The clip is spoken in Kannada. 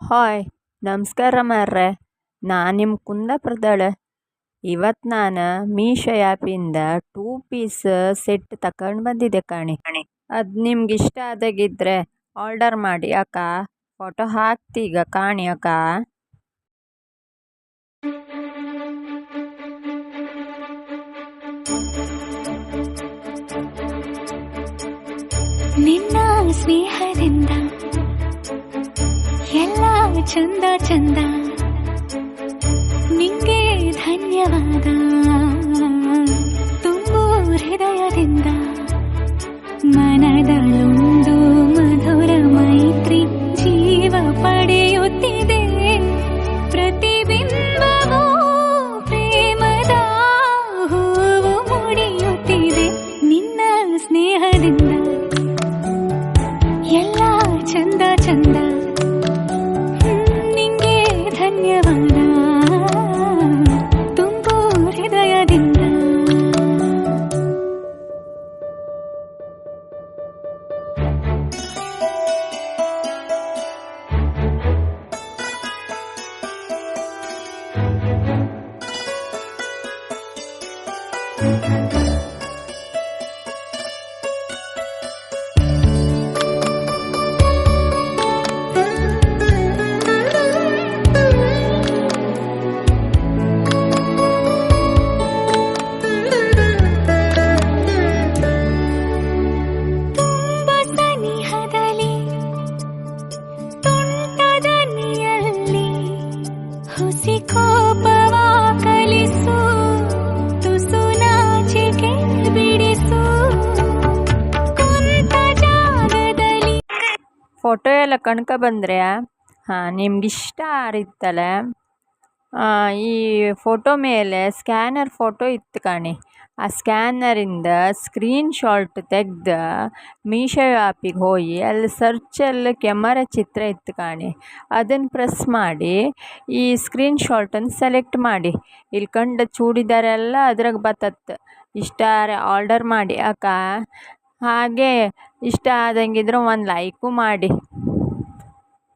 ಹಾಯ್, ನಮಸ್ಕಾರ ಮಾರ್ರೆ. ನಾನು ನಿಮ್ಮ ಕುಂದಾಪುರದವಳೆ ಇವತ್ತು ನಾನು ಮೀಶೋ ಆ್ಯಪಿಂದ ಟೂ ಪೀಸ್ ಸೆಟ್ ತಗೊಂಡು ಬಂದಿದ್ದೆ ಕಾಣಿ. ಅದು ನಿಮ್ಗೆ ಇಷ್ಟ ಆದಾಗಿದ್ದರೆ ಆರ್ಡರ್ ಮಾಡಿ, ಅಕ್ಕ. ಫೋಟೋ ಹಾಕ್ತೀಗ ಕಾಣಿ, ಅಕ್ಕ. ನಿನ್ನ ಸ್ನೇಹದಿಂದ ಚಂದ ಚಂದ ನಿಂಗೆ ಧನ್ಯವಾದ ತುಂಬು ಹೃದಯದಿಂದ ಮನದಲ್ಲೊಂದು ಫೋಟೋ ಎಲ್ಲ ಕಣ್ಕ ಬಂದರೆ ಹಾಂ ನಿಮ್ಗೆ ಇಷ್ಟ ಆರಿತ್ತಲ್ಲ ಈ ಫೋಟೋ ಮೇಲೆ ಸ್ಕ್ಯಾನರ್ ಫೋಟೋ ಇತ್ತು ಕಣೆ. ಆ ಸ್ಕ್ಯಾನರಿಂದ ಸ್ಕ್ರೀನ್ ಶಾಟ್ ತೆಗ್ದು ಮೀಶೋ ಆ್ಯಪಿಗೆ ಹೋಗಿ ಅಲ್ಲಿ ಸರ್ಚಲ್ಲಿ ಕ್ಯಾಮರ ಚಿತ್ರ ಇತ್ತು ಕಾಣಿ. ಅದನ್ನು ಪ್ರೆಸ್ ಮಾಡಿ ಈ ಸ್ಕ್ರೀನ್ ಶಾಟನ್ನು ಸೆಲೆಕ್ಟ್ ಮಾಡಿ. ಇಲ್ಲಿ ಕಂಡ ಚೂಡಿದಾರೆಲ್ಲ ಅದ್ರಾಗ ಬತ್ತತ್ತು ಇಷ್ಟ ಆರ್ಡರ್ ಮಾಡಿ. ಅಕ್ಕ, ಹಾಗೆ ಇಷ್ಟ ಆದಂಗಿದ್ರೆ ಒಂದು ಲೈಕು ಮಾಡಿ.